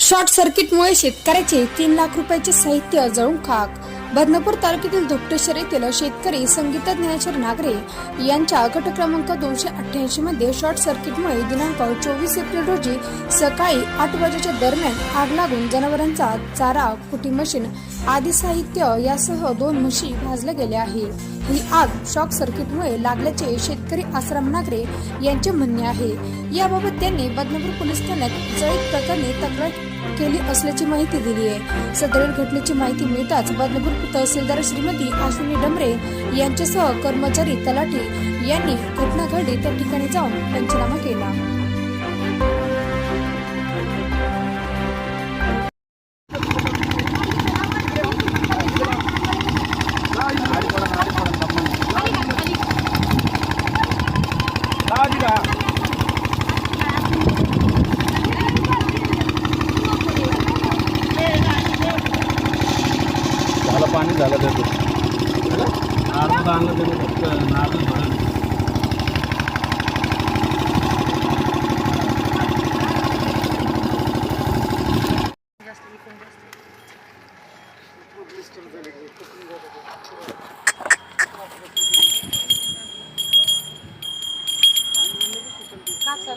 Short सर्किटमुळे शेतकऱ्याचे तीन लाख रुपयाचे साहित्य जळून खाक. बदनापूर तालुक्यातील धोपटेश्वर येथील शेतकरी संगीता ज्ञानेश्वर नागरे यांच्या गट क्रमांक दोनशे अठ्ठ्याऐंशी मध्ये शॉर्ट सर्किटमुळे दिनांक चोवीस एप्रिल रोजी सकाळी आठ वाजेच्या दरम्यान आग लागून जनावरांचा चारा कुटी मशीन आदी साहित्य यासह दोन म्हशी भाजल्या गेल्या आहे ही आग शॉक सर्किटमुळे लागल्याचे शेतकरी आसाराम नागरे यांचे म्हणणे आहे. याबाबत त्यांनी बदनापूर पोलीस ठाण्यात जळीत प्रकरणी तक्रार केली असल्याची माहिती दिली आहे. सदरील घटनेची माहिती मिळताच बदनापूर तहसीलदार श्रीमती अश्विनी डमरे यांच्यासह कर्मचारी तलाठी यांनी घटना घडली. त्या ठिकाणी जाऊन पंचनामा केला. झालं पाणी झालं त्या नारळ कापसा